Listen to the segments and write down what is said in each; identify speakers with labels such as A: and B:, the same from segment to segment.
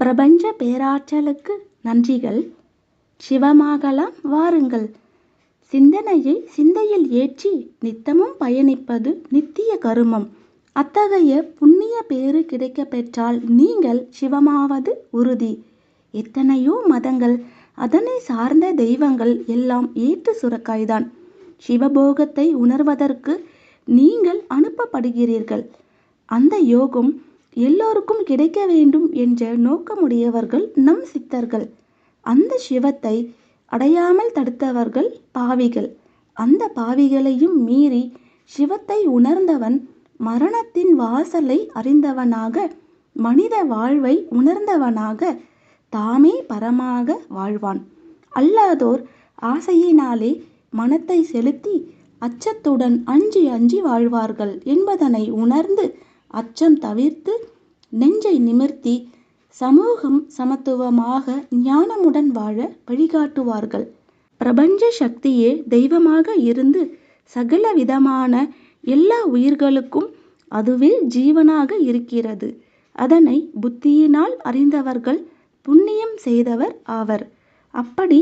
A: பிரபஞ்ச பேராற்றலுக்கு நன்றிகள். சிவமாகலாம் வாருங்கள். சிந்தனையை சிந்தையில் ஏற்றி நித்தமும் பயணிப்பது நித்திய கருமம். அத்தகைய புண்ணிய பேறு கிடைக்கப் பெற்றால் நீங்கள் சிவமாவது உறுதி. எத்தனையோ மதங்கள் அதனை சார்ந்த தெய்வங்கள் எல்லாம் ஏற்று சுரக்காய்தான். சிவபோகத்தை உணர்வதற்கு நீங்கள் அனுப்பப்படுகிறீர்கள். அந்த யோகம் எல்லோருக்கும் கிடைக்க வேண்டும் என்ற நோக்கமுடையவர்கள் நம் சித்தர்கள். அந்த சிவத்தை அடையாமல் தடுத்தவர்கள் பாவிகள். அந்த பாவிகளையும் மீறி சிவத்தை உணர்ந்தவன் மரணத்தின் வாசலை அறிந்தவனாக மனித வாழ்வை உணர்ந்தவனாக தாமே பரமாக வாழ்வான். அல்லாதோர் ஆசையினாலே மனத்தை செலுத்தி அச்சத்துடன் அஞ்சி அஞ்சி வாழ்வார்கள் என்பதனை உணர்ந்து அச்சம் தவிர்த்து நெஞ்சை நிமிர்த்தி சமூகம் சமத்துவமாக ஞானமுடன் வாழ வழிகாட்டுவார்கள். பிரபஞ்ச சக்தியே தெய்வமாக இருந்து சகல விதமான எல்லா உயிர்களுக்கும் அதுவே ஜீவனாக இருக்கிறது. அதனை புத்தியினால் அறிந்தவர்கள் புண்ணியம் செய்தவர் ஆவர். அப்படி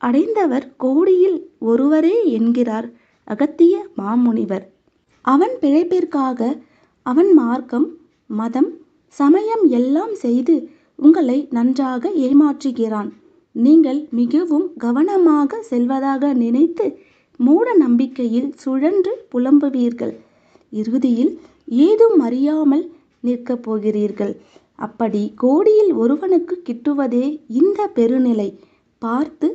A: அடைந்தவர் கோடியில் ஒருவரே என்கிறார் அகத்திய மாமுனிவர். அவன் பிழைப்பிற்காக அவன் மார்க்கம் மதம் சமயம் எல்லாம் செய்து உங்களை நன்றாக ஏமாற்றுகிறான். நீங்கள் மிகவும் கவனமாக செல்வதாக நினைத்து மூட நம்பிக்கையில் சுழன்று புலம்புவீர்கள். இறுதியில் ஏதும் அறியாமல் நிற்கப் போகிறீர்கள். அப்படி கோடியில் ஒருவனுக்கு கிட்டுவதே இந்த பெருநிலை. பார்த்து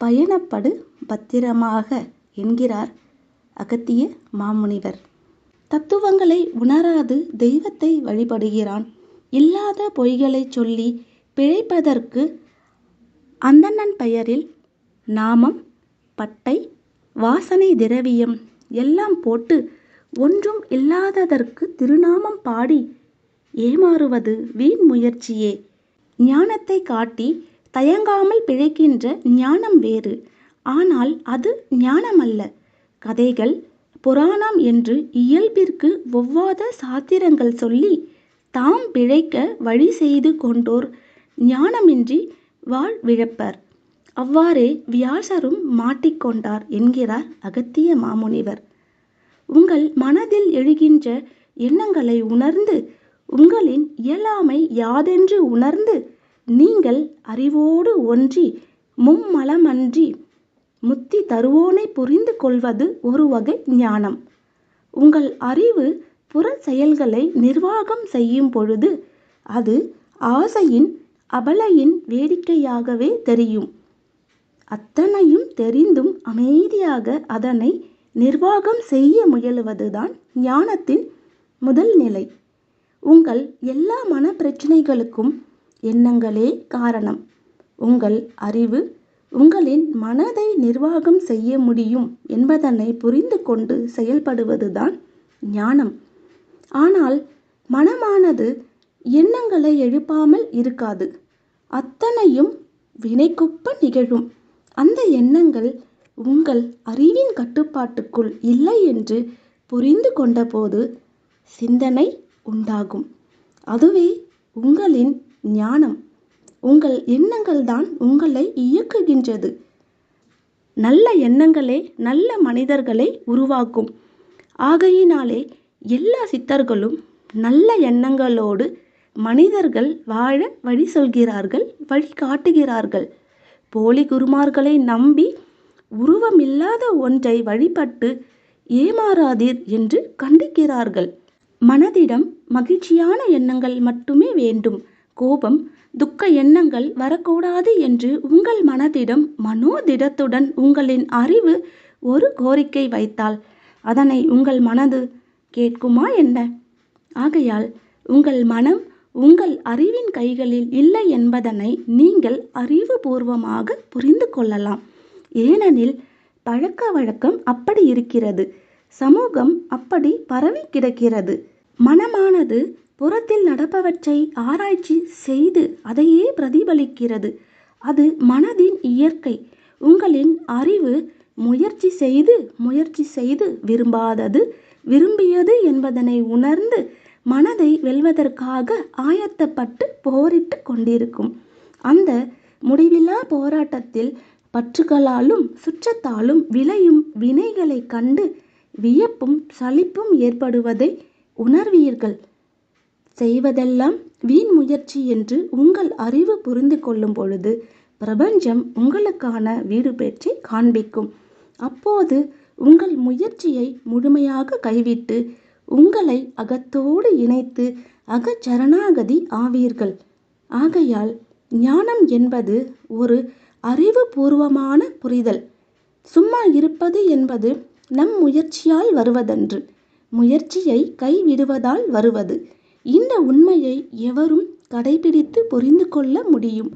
A: பயணப்படு பத்திரமாக என்கிறார் அகத்திய மாமுனிவர். தத்துவங்களை உணராது தெய்வத்தை வழிபடுகிறான். இல்லாத பொய்களைச் சொல்லி பிழைப்பதற்கு அந்தணன் பெயரில் நாமம் பட்டை வாசனை திரவியம் எல்லாம் போட்டு ஒன்றும் இல்லாததற்கு திருநாமம் பாடி ஏமாறுவது வீண் முயற்சியே. ஞானத்தை காட்டி தயங்காமல் பிழைக்கின்ற ஞானம் வேறு. ஆனால் அது ஞானமல்ல. கதைகள் புராணம் என்று இயல்பிற்கு ஒவ்வாத சாத்திரங்கள் சொல்லி தாம் பிழைக்க வழி செய்து கொண்டோர் ஞானமின்றி வாழ்விழப்பர் அவ்வாறே வியாசரும் மாட்டிக்கொண்டார் என்கிறார் அகத்திய மாமுனிவர். உங்கள் மனதில் எழுகின்ற எண்ணங்களை உணர்ந்து உங்களின் இயலாமை யாதென்று உணர்ந்து நீங்கள் அறிவோடு ஒன்றி மும்மலமன்றி முத்தி தருவோனை புரிந்து கொள்வது ஒரு வகை ஞானம். உங்கள் அறிவு புற செயல்களை நிர்வாகம் செய்யும் பொழுது அது ஆசையின் அபலையின் வேடிக்கையாகவே தெரியும். அத்தனையும் தெரிந்தும் அமைதியாக அதனை நிர்வாகம் செய்ய முயலுவதுதான் ஞானத்தின் முதல் நிலை. உங்கள் எல்லா மன பிரச்சனைகளுக்கும் எண்ணங்களே காரணம். உங்கள் அறிவு உங்களின் மனதை நிர்வாகம் செய்ய முடியும் என்பதனை புரிந்து கொண்டு செயல்படுவதுதான் ஞானம். ஆனால் மனமானது எண்ணங்களை எழுப்பாமல் இருக்காது. அத்தனையும் வினைக்குப்ப நிகழும். அந்த எண்ணங்கள் உங்கள் அறிவின் கட்டுப்பாட்டுக்குள் இல்லை என்று புரிந்து கொண்டபோது சிந்தனை உண்டாகும். அதுவே உங்களின் ஞானம். உங்கள் எண்ணங்கள் தான் உங்களை இயக்குகின்றது. நல்ல எண்ணங்களே நல்ல மனிதர்களை உருவாக்கும். ஆகையினாலே எல்லா சித்தர்களும் நல்ல எண்ணங்களோடு மனிதர்கள் வாழ வழி சொல்கிறார்கள் வழி காட்டுகிறார்கள். போலி குருமார்களை நம்பி உருவமில்லாத ஒன்றை வழிபட்டு ஏமாறாதீர் என்று கண்டிக்கிறார்கள். மனதிடம் மகிழ்ச்சியான எண்ணங்கள் மட்டுமே வேண்டும். கோபம் துக்க எண்ணங்கள் வரக்கூடாது என்று உங்கள் மனதிடம் மனோதிடத்துடன் உங்களின் அறிவு ஒரு கோரிக்கை வைத்தால் அதனை உங்கள் மனது கேட்குமா என்ன? ஆகையால் உங்கள் மனம் உங்கள் அறிவின் கைகளில் இல்லை என்பதனை நீங்கள் அறிவுபூர்வமாக புரிந்து கொள்ளலாம். ஏனெனில் பழக்க வழக்கம் அப்படி இருக்கிறது. சமூகம் அப்படி பரவி கிடக்கிறது. மனமானது புறத்தில் நடப்பவற்றை ஆராய்ச்சி செய்து அதையே பிரதிபலிக்கிறது. அது மனதின் இயற்கை. உங்களின் அறிவு முயற்சி செய்து முயற்சி செய்து விரும்பாதது விரும்பியது என்பதனை உணர்ந்து மனதை வெல்வதற்காக ஆயத்தப்பட்டு போரிட்டு கொண்டிருக்கும். அந்த முடிவில்லா போராட்டத்தில் பற்றுகளாலும் சுற்றத்தாலும் விளையும் வினைகளைக் கண்டு வியப்பும் சலிப்பும் ஏற்படுவதை உணர்வீர்கள். செய்வதெல்லாம் வீண் முயற்சி என்று உங்கள் அறிவு புரிந்து கொள்ளும் பொழுது பிரபஞ்சம் உங்களுக்கான வீடு பேச்சை காண்பிக்கும். அப்போது உங்கள் முயற்சியை முழுமையாக கைவிட்டு உங்களை அகத்தோடு இணைத்து அகச்சரணாகதி ஆவீர்கள். ஆகையால் ஞானம் என்பது ஒரு அறிவுபூர்வமான புரிதல். சும்மா இருப்பது என்பது நம் முயற்சியால் வருவதன்று. முயற்சியை கைவிடுவதால் வருவது. இந்த உண்மையை எவரும் கடைபிடித்து புரிந்து கொள்ள முடியும்.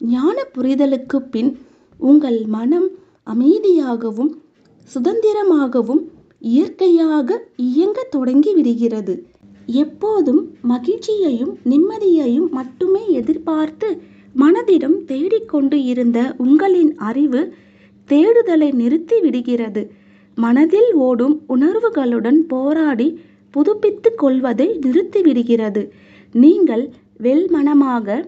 A: ஞான புரிதலுக்கு பின் உங்கள் மனம் அமைதியாகவும் சுதந்திரமாகவும் இயற்கையாக இயங்கத் தொடங்கி விடுகிறது. எப்போதும் மகிழ்ச்சியையும் நிம்மதியையும் மட்டுமே எதிர்பார்த்து மனதிடம் தேடிக்கொண்டு இருந்த உங்களின் அறிவு தேடுதலை நிறுத்தி விடுகிறது. மனதில் ஓடும் உணர்வுகளுடன் போராடி புதுப்பித்துக் கொள்வதை நிறுத்திவிடுகிறது. நீங்கள் வெல்மனமாக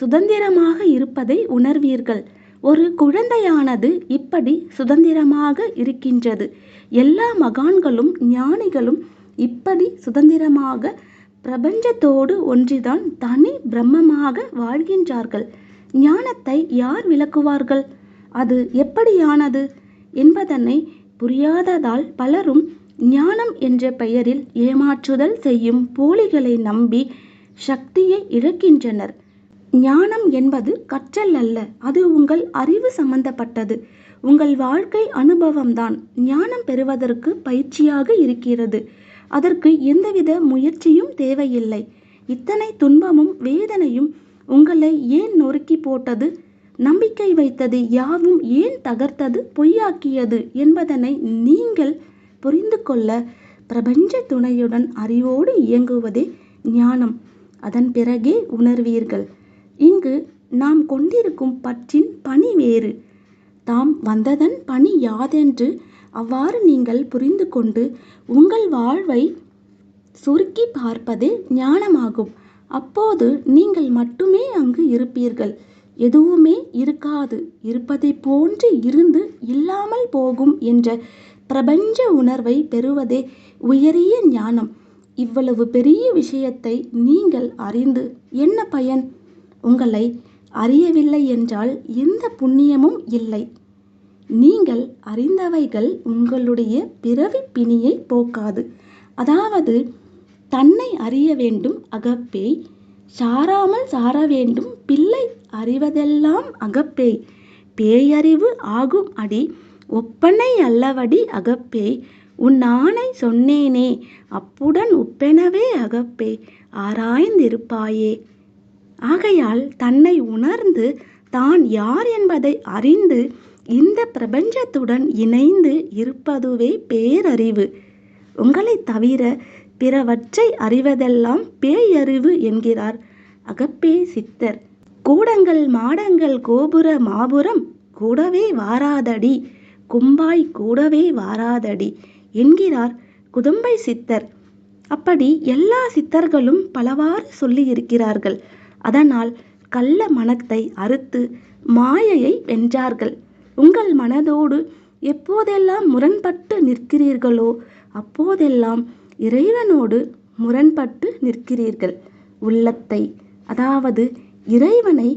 A: சுதந்திரமாக இருப்பதை உணர்வீர்கள். ஒரு குழந்தையானது இப்படி சுதந்திரமாக இருக்கின்றது. எல்லா மகான்களும் ஞானிகளும் இப்படி சுதந்திரமாக பிரபஞ்சத்தோடு ஒன்றிதான் தனி பிரம்மமாக வாழ்கின்றார்கள். ஞானத்தை யார் விளக்குவார்கள்? அது எப்படியானது என்பதனை புரியாததால் பலரும் ஞானம் என்ற பெயரில் ஏமாற்றுதல் செய்யும் போலிகளை நம்பி சக்தியை இழக்கின்றனர். ஞானம் என்பது கற்றல் அல்ல அது உங்கள் அறிவு சம்பந்தப்பட்டது. உங்கள் வாழ்க்கை அனுபவம்தான். ஞானம் பெறுவதற்கு பயிற்சியாக இருக்கிறது. அதற்கு எந்தவித முயற்சியும் தேவையில்லை. இத்தனை துன்பமும் வேதனையும் உங்களை ஏன் நொறுக்கி போட்டது? நம்பிக்கை வைத்தது யாவும் ஏன் தகர்த்தது? பொய்யாக்கியது என்பதனை நீங்கள் புரிந்து கொள்ள பிரபஞ்ச துணையுடன் அறிவோடு இயங்குவதே ஞானம். அதன் பிறகே உணர்வீர்கள். இங்கு நாம் கொண்டிருக்கும் பற்றின் பணி வேறு. தாம் வந்ததன் பணி யாதென்று அவ்வாறு நீங்கள் புரிந்து கொண்டு உங்கள் வாழ்வை சுருக்கி பார்ப்பதே ஞானமாகும். அப்போது நீங்கள் மட்டுமே அங்கு இருப்பீர்கள். எதுவுமே இருக்காது. இருப்பதைப் போன்று இருந்து இல்லாமல் போகும் என்ற பிரபஞ்ச உணர்வை பெறுவதே உயரிய ஞானம். இவ்வளவு பெரிய விஷயத்தை நீங்கள் அறிந்து என்ன பயன்? உங்களை அறியவில்லை என்றால் எந்த புண்ணியமும் இல்லை. நீங்கள் அறிந்தவைகள் உங்களுடைய பிறவி பிணியை போக்காது. அதாவது தன்னை அறிய வேண்டும் அகப்பேய் சாராமல் சார வேண்டும் பிள்ளை அறிவதெல்லாம் அகப்பேய் பேயறிவு ஆகும் அடி ஒப்பனை அல்லவடி அகப்பே. உன் ஆணை சொன்னேனே அப்புடன் உப்பெனவே அகப்பே. ஆராய்ந்திருப்பாயே. ஆகையால் தன்னை உணர்ந்து தான் யார் என்பதை அறிந்து இந்த பிரபஞ்சத்துடன் இணைந்து இருப்பதுவே பேரறிவு. உங்களைத் தவிர பிறவற்றை அறிவதெல்லாம் பேயறிவு என்கிறார் அகப்பே சித்தர். கூடங்கள் மாடங்கள் கோபுர மாபுரம் கூடவே வாராதடி. கும்பாய் கூடவே வாராதடி என்கிறார் குதம்பை சித்தர். அப்படி எல்லா சித்தர்களும் பலவாறு சொல்லியிருக்கிறார்கள். அதனால் கள்ள மனத்தை அறுத்து மாயையை வென்றார்கள். உங்கள் மனதோடு எப்போதெல்லாம் முரண்பட்டு நிற்கிறீர்களோ அப்போதெல்லாம் இறைவனோடு முரண்பட்டு நிற்கிறீர்கள். உள்ளத்தை அதாவது இறைவனை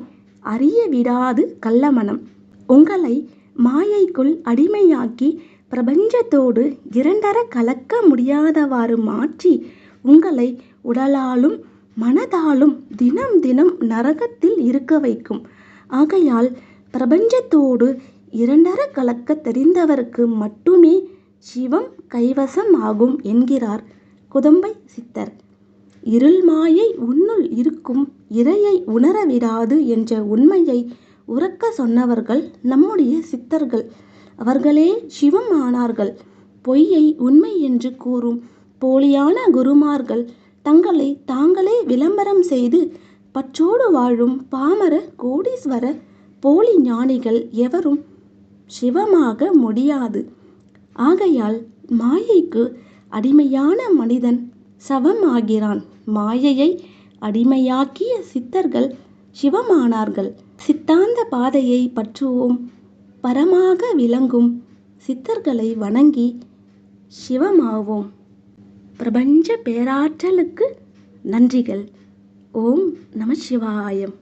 A: அறிய விடாது கள்ளமனம் உங்களை மாயைக்குள் அடிமையாக்கி பிரபஞ்சத்தோடு இரண்டர கலக்க முடியாதவாறு மாற்றி உங்களை உடலாலும் மனதாலும் தினம் தினம் நரகத்தில் இருக்க வைக்கும். ஆகையால் பிரபஞ்சத்தோடு இரண்டர கலக்க தெரிந்தவருக்கு மட்டுமே சிவம் கைவசம் ஆகும் என்கிறார் குதம்பை சித்தர். இருள் மாயை உன்னுள் இருக்கும் இறையை உணரவிடாது என்ற உண்மையை உறக்க சொன்னவர்கள் நம்முடைய சித்தர்கள். அவர்களே சிவம் ஆனார்கள். பொய்யை உண்மை என்று கூறும் போலியான குருமார்கள் தங்களை தாங்களே விளம்பரம் செய்து பற்றோடு வாழும் பாமர கோடீஸ்வர போலி ஞானிகள் எவரும் சிவமாக முடியாது. ஆகையால் மாயைக்கு அடிமையான மனிதன் சவமாகிறான் மாயையை அடிமையாக்கிய சித்தர்கள் சிவமானார்கள். சித்தாந்த பாதையை பற்றுவோம். பரமாக விளங்கும் சித்தர்களை வணங்கி சிவமாவோம். பிரபஞ்ச பேராற்றலுக்கு நன்றிகள். ஓம் நம சிவாயம்.